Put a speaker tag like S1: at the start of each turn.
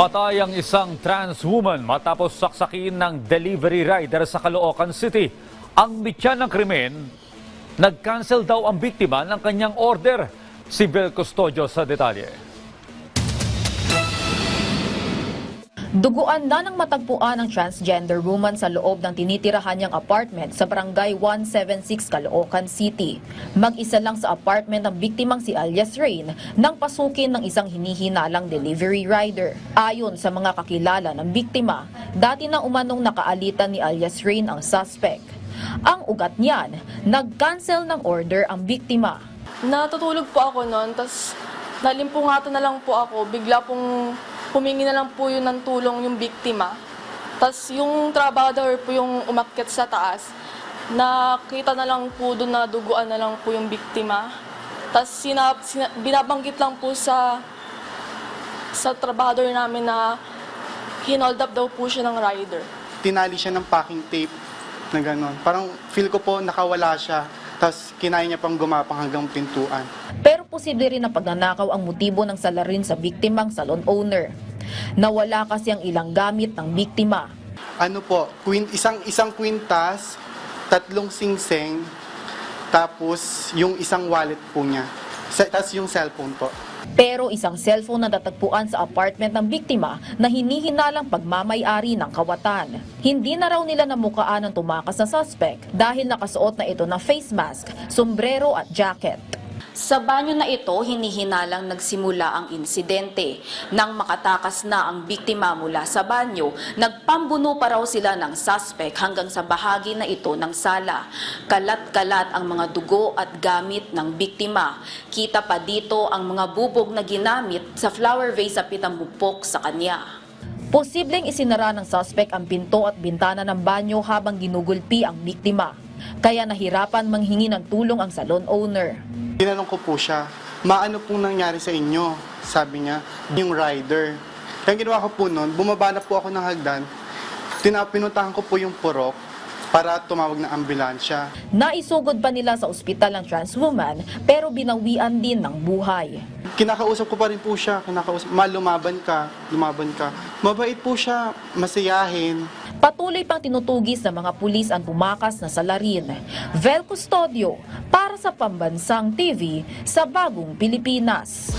S1: Patay ang isang trans woman matapos saksakin ng delivery rider sa Caloocan City. Ang mitya ng krimen, nag-cancel daw ang biktima ng kanyang order. Si Bel Custodio sa detalye.
S2: Duguan na ng matagpuan ng transgender woman sa loob ng tinitirahan niyang apartment sa barangay 176 Caloocan City. Mag-isa lang sa apartment ng biktimang si alias Rain nang pasukin ng isang hinihinalang delivery rider. Ayon sa mga kakilala ng biktima, dati na umanong nakaalitan ni alias Rain ang suspect. Ang ugat niyan, nag-cancel ng order ang biktima.
S3: Natutulog po ako noon, tapos nalimpungatan na lang po ako. Bigla pong humingi na lang po yun ng tulong yung biktima. Tapos yung trabador po yung umakyat sa taas, nakita na lang po doon na duguan na lang po yung biktima. Tapos sina, sina- binabanggit lang po sa sa trabador namin na hinold up daw po siya ng rider.
S4: tinali siya ng packing tape na gano'n. Parang feel ko po nakawala siya. Tapos kinaya niya pang gumapang hanggang pintuan.
S2: Pero posible rin na pagnanakaw ang motibo ng salarin sa biktimang salon owner. Nawala kasi ang ilang gamit ng biktima.
S4: Ano po, isang isang kwintas, tatlong singseng, tapos yung isang wallet po niya. Tapos yung cellphone po.
S2: Pero isang cellphone na natagpuan sa apartment ng biktima na hinihinalang pagmamayari ng kawatan. Hindi na raw nila namukaan ng tumakas na suspect dahil nakasuot na ito ng face mask, sombrero at jacket.
S5: Sa banyo na ito, hinihinalang nagsimula ang insidente. Nang makatakas na ang biktima mula sa banyo, nagpambuno pa raw sila ng suspect hanggang sa bahagi na ito ng sala. Kalat-kalat ang mga dugo at gamit ng biktima. Kita pa dito ang mga bubog na ginamit sa flower vase sa pitamupok sa kanya.
S2: Posibleng isinara ng suspect ang pinto at bintana ng banyo habang ginugulpi ang biktima. Kaya nahirapan manghingi ng tulong ang salon owner.
S4: Tinanong ko po siya, maano pong nangyari sa inyo? Sabi niya, yung rider. Kaya ginawa ko po noon, bumaba na po ako ng hagdan, tina- pinuntahan ko po yung purok para tumawag ng ambulansya.
S2: Naisugod pa nila sa ospital ang trans woman pero binawian din ng buhay.
S4: Kinakausap ko pa rin po siya, kinakausap, ma, lumaban ka, lumaban ka. Mabait po siya, masayahin.
S2: Patuloy pang tinutugis ng mga pulis ang tumakas na salarin. Vel Custodio para sa Pambansang TV sa Bagong Pilipinas.